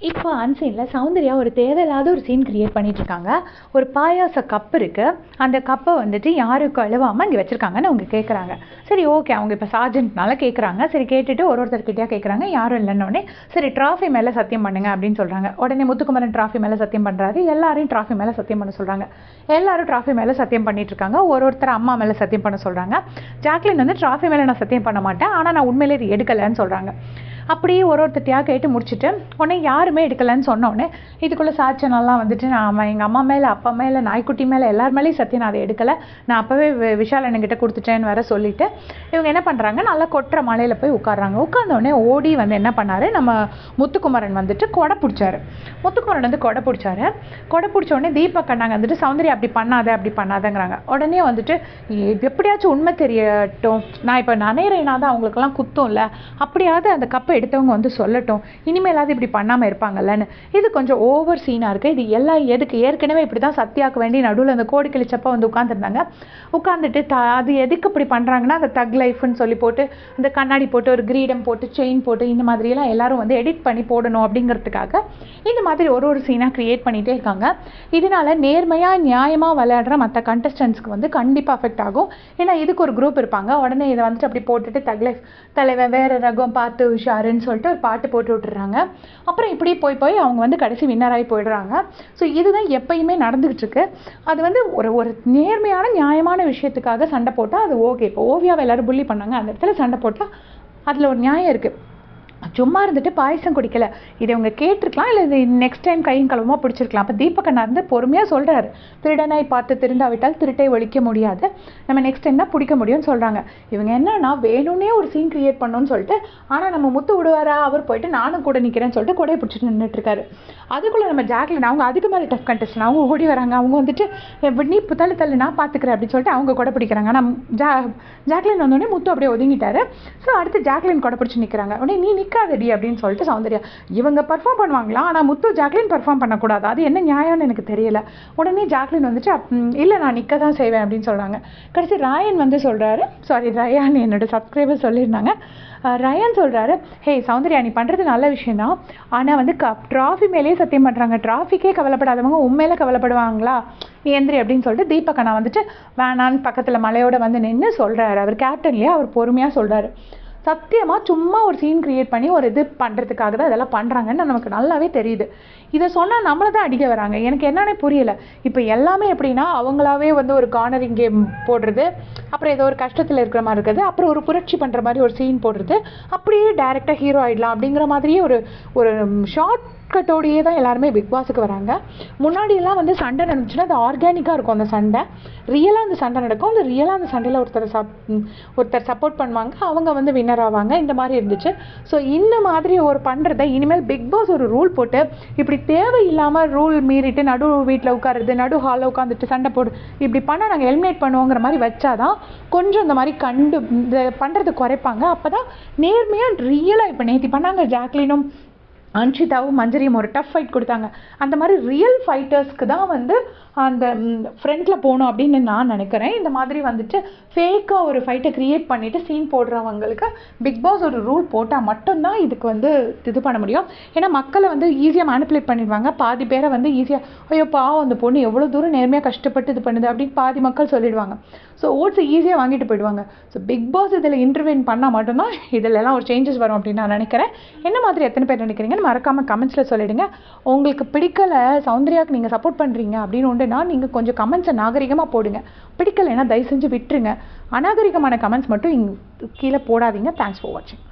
இப்போ அன்சீனில் சௌந்தர்யா ஒரு தேவையில்லாத ஒரு சீன் கிரியேட் பண்ணிட்டு இருக்காங்க ஒரு பாயாச கப் இருக்குது அந்த கப்பை வந்துட்டு யாரும் கழுவாமல் இங்கே வச்சுருக்காங்கன்னு அவங்க கேட்குறாங்க சரி ஓகே அவங்க இப்போ சார்ஜென்ட்னால கேட்குறாங்க சரி கேட்டுட்டு ஒரு ஒருத்தர்கிட்டயா கேட்குறாங்க யாரும் இல்லைன்னொடனே சரி ட்ராஃபி மேலே சத்தியம் பண்ணுங்க அப்படின்னு சொல்கிறாங்க உடனே முத்துக்குமரன் ட்ராஃபி மேலே சத்தியம் பண்ணுறாரு எல்லாரையும் ட்ராஃபி மேலே சத்தியம் பண்ண சொல்கிறாங்க எல்லாரும் ட்ராஃபி மேலே சத்தியம் பண்ணிகிட்ருக்காங்க ஒரு ஒருத்தர் அம்மா மேலே சத்தியம் பண்ண சொல்கிறாங்க ஜாக்லின் வந்து ட்ராஃபி மேலே நான் சத்தியம் பண்ண மாட்டேன். ஆனால் நான் உண்மையிலே இது எடுக்கலைன்னு சொல்கிறாங்க அப்படியே ஒரு ஒருத்தட்டியாக கேட்டு முடிச்சுட்டு உடனே யாருமே எடுக்கலைன்னு சொன்னோடனே இதுக்குள்ளே சாட்சனெல்லாம் வந்துட்டு நான் எங்கள் அம்மா மேலே அப்பா மேலே நாய்க்குட்டி மேலே எல்லார் மேலேயும் சத்தியம் நான் அதை எடுக்கலை. நான் அப்போவே வி- விஷால் என்கிட்ட கொடுத்துட்டேன்னு வேற சொல்லிவிட்டு இவங்க என்ன பண்ணுறாங்க நல்லா கொட்டுற மலையில் போய் உட்காடுறாங்க உட்காந்தோடனே ஓடி வந்து என்ன பண்ணார்? நம்ம முத்துக்குமரன் வந்துட்டு கொடை பிடிச்சாரு. முத்துக்குமரன் வந்து கொடை பிடிச்சாரு. கொடை பிடிச்ச உடனே தீபக் அண்ணாங்க வந்துட்டு சௌந்தர்யா அப்படி பண்ணாத அப்படி பண்ணாதங்கிறாங்க. உடனே வந்துட்டு எப்படியாச்சும் உண்மை தெரியட்டும். நான் இப்போ நனைகிறேனா தான் அவங்களுக்கெல்லாம் குத்தும்ல. அப்படியாவது அந்த கப்பை எடுத்தவங்க வந்து சொல்லட்டும். இனிமேலாவது இப்படி பண்ணாமல் இருப்பாங்கல்லன்னு. இது கொஞ்சம் ஓவர் சீனாக இருக்குது இது எல்லாம் எதுக்கு? ஏற்கனவே இப்படி தான் சத்தியாக்கு வேண்டி நடுவில் அந்த கோடி கிழிச்சப்ப வந்து உட்காந்துருந்தாங்க உட்காந்துட்டு த அது எதுக்கு இப்படி பண்ணுறாங்கன்னா அந்த தக் லைஃப்னு சொல்லி போட்டு இந்த கண்ணாடி போட்டு ஒரு கிரீடம் போட்டு செயின் போட்டு இந்த மாதிரியெல்லாம் எல்லோரும் வந்து எடிட் பண்ணி போடணும் அப்படிங்கிறதுக்காக இந்த மாதிரி ஒரு ஒரு சீனாக க்ரியேட் பண்ணிகிட்டே இருக்காங்க. இதனால நேர்மையாக நியாயமாக விளையாடுற மற்ற கண்டஸ்டன்ஸ்க்கு வந்து கண்டிப்பாக அஃபெக்ட் ஆகும். ஏன்னா இதுக்கு ஒரு குரூப் இருப்பாங்க. உடனே இதை வந்துட்டு அப்படி போட்டுட்டு தக் லைஃப் தலைவன் வேறு ரகம் பார்த்து உஷார் உஷாருன்னு சொல்லிட்டு ஒரு பாட்டு போட்டு விட்டுறாங்க. அப்புறம் இப்படி போய் போய் அவங்க வந்து கடைசி வின்னராகி போயிடுறாங்க. ஸோ இதுதான் எப்பயுமே நடந்துக்கிட்டு இருக்கு. அது வந்து ஒரு ஒரு நேர்மையான நியாயமான விஷயத்துக்காக சண்டை போட்டால் அது ஓகே இப்போ ஓவியாவை எல்லோரும் புள்ளி பண்ணாங்க. அந்த இடத்துல சண்டை போட்டால் அதில் ஒரு நியாயம் இருக்குது சும்மா இருந்துட்டு பாயசம் குடிக்கல. இதை இவங்க கேட்டிருக்கலாம் இல்லை இது நெக்ஸ்ட் டைம் கையும் கழுவமாக பிடிச்சிருக்கலாம். அப்போ தீபகண்ணா இருந்து பொறுமையாக சொல்கிறாரு திருடனை பார்த்து திருந்தாவிட்டால் திருட்டை ஒழிக்க முடியாது. நம்ம நெக்ஸ்ட் டைம் தான் பிடிக்க முடியும்னு சொல்கிறாங்க இவங்க என்னன்னா வேணும்னே ஒரு சீன் கிரியேட் பண்ணணும்னு சொல்லிட்டு ஆனால் நம்ம முத்து விடுவாரா? அவர் போயிட்டு நானும் கூட நிற்கிறேன்னு சொல்லிட்டு கொடையை பிடிச்சிட்டு நின்றுட்டுருக்காரு அதுக்குள்ளே நம்ம ஜாக்லின் அவங்க அதுக்கு மேலே டஃப் கண்டஸ்ட் அவங்க ஓடி வராங்க. அவங்க வந்துட்டு "எப்படி நீ இப்போ தள்ளு தள்ளு நான் பார்த்துக்கிறேன் அப்படின்னு சொல்லிட்டு அவங்க கூட பிடிக்கிறாங்க. ஆனால் ஜா ஜாக்லின் வந்தோடனே முத்து அப்படியே ஒதுங்கிட்டாரு. ஸோ அடுத்து ஜாக்லின் கூட பிடிச்சி நிற்கிறாங்க உடனே நீ நிற்க இருக்காதடி அப்படின்னு சொல்லிட்டு சௌந்தர்யா இவங்க பர்ஃபார்ம் பண்ணுவாங்களா? ஆனால் முத்து ஜாக்லின் பர்ஃபார்ம் பண்ணக்கூடாது? அது என்ன நியாயம்னு எனக்கு தெரியல. உடனே ஜாக்லின் வந்துட்டு "அப், இல்லை நான் நிற்க தான் செய்வேன் அப்படின்னு சொல்கிறாங்க கடைசி ராயன் வந்து சொல்கிறாரு சாரி ரயான் என்னோடய சப்ஸ்கிரைபர் சொல்லியிருந்தாங்க. ரயான் சொல்கிறாரு ஹே சௌந்தர்யா நீ பண்ணுறது நல்ல விஷயந்தான் ஆனால் வந்து க ட்ராஃபி மேலேயே சத்தியம் பண்ணுறாங்க ட்ராஃபிக்கே கவலைப்படாதவங்க உண்மையில கவலைப்படுவாங்களா? நீ எந்திரி அப்படின்னு சொல்லிட்டு தீபக் அண்ணா வந்துட்டு வேணான்னு பக்கத்தில் மலையோட வந்து நின்று சொல்கிறாரு அவர் கேப்டன்லேயே அவர் பொறுமையாக சொல்கிறாரு சத்தியமாக சும்மா ஒரு சீன் கிரியேட் பண்ணி ஒரு இது பண்ணுறதுக்காக தான் இதெல்லாம் பண்ணுறாங்கன்னு நமக்கு நல்லாவே தெரியுது. இதை சொன்னால் நம்மளை தான் அடிக்க வராங்க. எனக்கு என்னன்னே புரியலை. இப்போ எல்லாமே எப்படின்னா அவங்களாவே வந்து ஒரு கார்னரிங் கேம் போடுறது அப்புறம் ஏதோ ஒரு கஷ்டத்தில் இருக்கிற மாதிரி இருக்குது அப்புறம் ஒரு புரட்சி பண்ணுற மாதிரி ஒரு சீன் போடுறது அப்படியே டேரெக்டாக ஹீரோ ஆயிடலாம் அப்படிங்கிற மாதிரியே ஒரு ஒரு ஷார்ட் இக்கட்டோடையே தான் எல்லாருமே பிக் பாஸுக்கு வராங்க. முன்னாடியெல்லாம் வந்து சண்டை நடந்துச்சுன்னா அது ஆர்கானிக்காக இருக்கும் அந்த சண்டை. ரியலாக அந்த சண்டை நடக்கும். அந்த ரியலாக அந்த சண்டையில் ஒருத்தர் சப் ஒருத்தர் சப்போர்ட் பண்ணுவாங்க. அவங்க வந்து வின்னர் ஆவாங்க. இந்த மாதிரி இருந்துச்சு. ஸோ இந்த மாதிரி ஒரு பண்ணுறத இனிமேல் பிக் பாஸ் ஒரு ரூல் போட்டு இப்படி தேவையில்லாமல் ரூல் மீறிட்டு நடு வீட்டில் உட்காருறது நடு ஹாலில் உட்காந்துட்டு சண்டை போடு இப்படி பண்ணால் நாங்கள் எலிமினேட் பண்ணுவோங்கிற மாதிரி வச்சாதான் கொஞ்சம் இந்த மாதிரி கண்டு இந்த பண்ணுறது குறைப்பாங்க. அப்போ தான் நேர்மையாக ரியலாக இப்போ நேற்று பண்ணாங்க. ஜாக்லினும் அன்ஷிதாவும் மஞ்சரியும் ஒரு டஃப் ஃபைட் கொடுத்தாங்க. அந்த மாதிரி ரியல் ஃபைட்டர்ஸ்க்கு தான் வந்து அந்த ஃப்ரண்ட்டில் போகணும் அப்படின்னு நான் நினைக்கிறேன். இந்த மாதிரி வந்துட்டு ஃபேக்காக ஒரு ஃபைட்டை க்ரியேட் பண்ணிவிட்டு சீன் போடுறவங்களுக்கு பிக் பாஸ் ஒரு ரூல் போட்டால் மட்டும்தான் இதுக்கு வந்து இது பண்ண முடியும். ஏன்னா மக்களை வந்து ஈஸியாக மேனிப்புலேட் பண்ணிடுவாங்க. பாதி பேரை வந்து ஈஸியாக ஐயோ பாவம் அந்த பொண்ணு எவ்வளோ தூரம் நேர்மையாக கஷ்டப்பட்டு இது பண்ணுது அப்படின்னு பாதி மக்கள் சொல்லிடுவாங்க. ஸோ ஓட்ஸை ஈஸியாக வாங்கிட்டு போயிடுவாங்க. ஸோ பிக் பாஸ் இதில் இன்டர்வென் பண்ணால் மட்டும்தான் இதில் எல்லாம் ஒரு சேஞ்சஸ் வரும் அப்படின்னு நான் நினைக்கிறேன். என்ன மாதிரி எத்தனை பேர் நினைக்கிறீங்கன்னு மறக்காமல் கமெண்ட்ஸில் சொல்லிவிடுங்க உங்களுக்கு பிடிக்கல சௌந்தர்யாவுக்கு நீங்கள் சப்போர்ட் பண்ணுறீங்க அப்படின்னு உண்டுனா நீங்கள் கொஞ்சம் கமெண்ட்ஸை நாகரிகமாக போடுங்க. பிடிக்கலைன்னா தயவு செஞ்சு விட்டுருங்க. அநாகரிகமான கமெண்ட்ஸ் மட்டும் இங்க கீழே போடாதீங்க. தேங்க்ஸ் ஃபார் வாட்சிங்